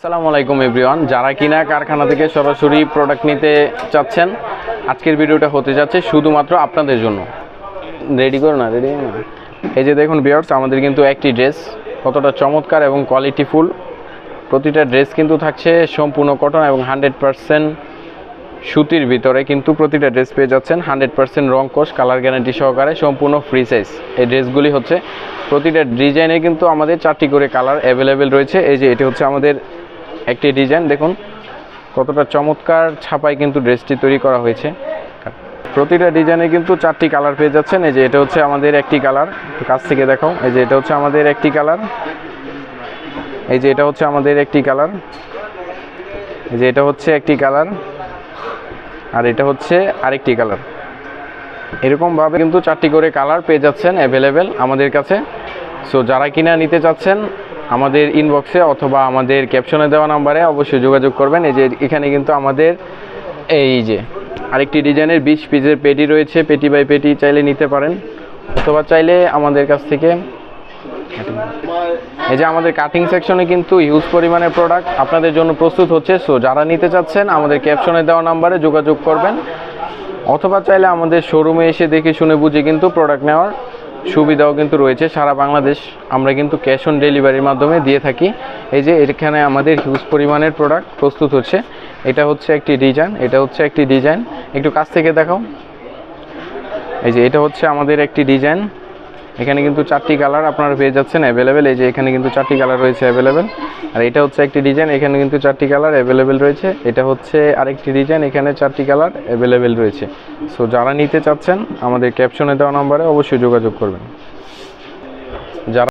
আসসালামু আলাইকুম, এভরিওয়ান। যারা কিনা কারখানা থেকে সরাসরি প্রোডাক্ট নিতে চাচ্ছেন, আজকের ভিডিওটা হতে যাচ্ছে শুধুমাত্র আপনাদের জন্য। রেডি করো না রেডি না। এই যে দেখুন বিয়ার্স আমাদের কিন্তু একটি ড্রেস কতটা চমৎকার এবং কোয়ালিটিফুল প্রতিটা ড্রেস কিন্তু থাকছে সম্পূর্ণ কটন এবং হান্ড্রেড পারসেন্ট সুতির ভিতরে, কিন্তু প্রতিটা ড্রেস পেয়ে যাচ্ছেন হান্ড্রেড পার্সেন্ট রং কোষ কালার গ্যারান্টি সহকারে সম্পূর্ণ ফ্রি সাইজ এই ড্রেসগুলি হচ্ছে প্রতিটা ডিজাইনে কিন্তু আমাদের চারটি করে কালার অ্যাভেলেবেল রয়েছে। এই যে, এটি হচ্ছে আমাদের একটি ডিজাইন, দেখুন। কতটা চমৎকার ছাপায় কিন্তু ড্রেসটি তৈরি করা হয়েছে। প্রতিটা ডিজাইনে কিন্তু চারটি কালার পেয়ে যাচ্ছেন। এই যে এটা হচ্ছে আমাদের একটি কালার। কাছ থেকে দেখাও। এই যে এটা হচ্ছে আমাদের একটি কালার। এই যে এটা হচ্ছে আমাদের একটি কালার। এই যে এটা হচ্ছে একটি কালার। আর এটা হচ্ছে আরেকটি কালার। এরকমভাবে কিন্তু চারটি করে কালার পেয়ে যাচ্ছেন অ্যাভেলেবেল আমাদের কাছে। সো যারা কিনা নিতে চাচ্ছেন আমাদের ইনবক্সে অথবা আমাদের ক্যাপশনে দেওয়া নাম্বারে অবশ্যই যোগাযোগ করবেন। এই যে এখানে কিন্তু আমাদের এই যে আরেকটি ডিজাইনের বিশ পিসের পেটি রয়েছে। পেটি বাই পেটি চাইলে নিতে পারেন। অথবা চাইলে আমাদের কাছ থেকে এই যে আমাদের কাটিং সেকশনে কিন্তু হিউজ পরিমাণের প্রোডাক্ট আপনাদের জন্য প্রস্তুত হচ্ছে। সো যারা নিতে চাচ্ছেন, আমাদের ক্যাপশনে দেওয়া নাম্বারে যোগাযোগ করবেন। অথবা চাইলে আমাদের শোরুমে এসে দেখে শুনে বুঝে কিন্তু প্রোডাক্ট নেওয়ার সুবিধাও কিন্তু রয়েছে। সারা বাংলাদেশ আমরা কিন্তু ক্যাশ অন ডেলিভারির মাধ্যমে দিয়ে থাকি। এই যে এখানে আমাদের হিউজ পরিমাণের প্রোডাক্ট প্রস্তুত হচ্ছে। এটা হচ্ছে একটি ডিজাইন এটা হচ্ছে একটি ডিজাইন একটু কাছ থেকে দেখাও। এই যে এটা হচ্ছে আমাদের একটি ডিজাইন এখানে কিন্তু চারটি কালার আপনারা পেয়ে যাচ্ছেন অ্যাভেলেবেল এই যে এখানে কিন্তু চারটি কালার রয়েছে অ্যাভেলেবেল আর এটা হচ্ছে একটি ডিজাইন এখানে কিন্তু চারটি কালার অ্যাভেলেবেল রয়েছে। এটা হচ্ছে আরেকটি ডিজাইন এখানে চারটি কালার অ্যাভেলেবেল রয়েছে। সো যারা নিতে চাচ্ছেন, আমাদের ক্যাপশনে দেওয়া নম্বরে অবশ্যই যোগাযোগ করবেন। যারা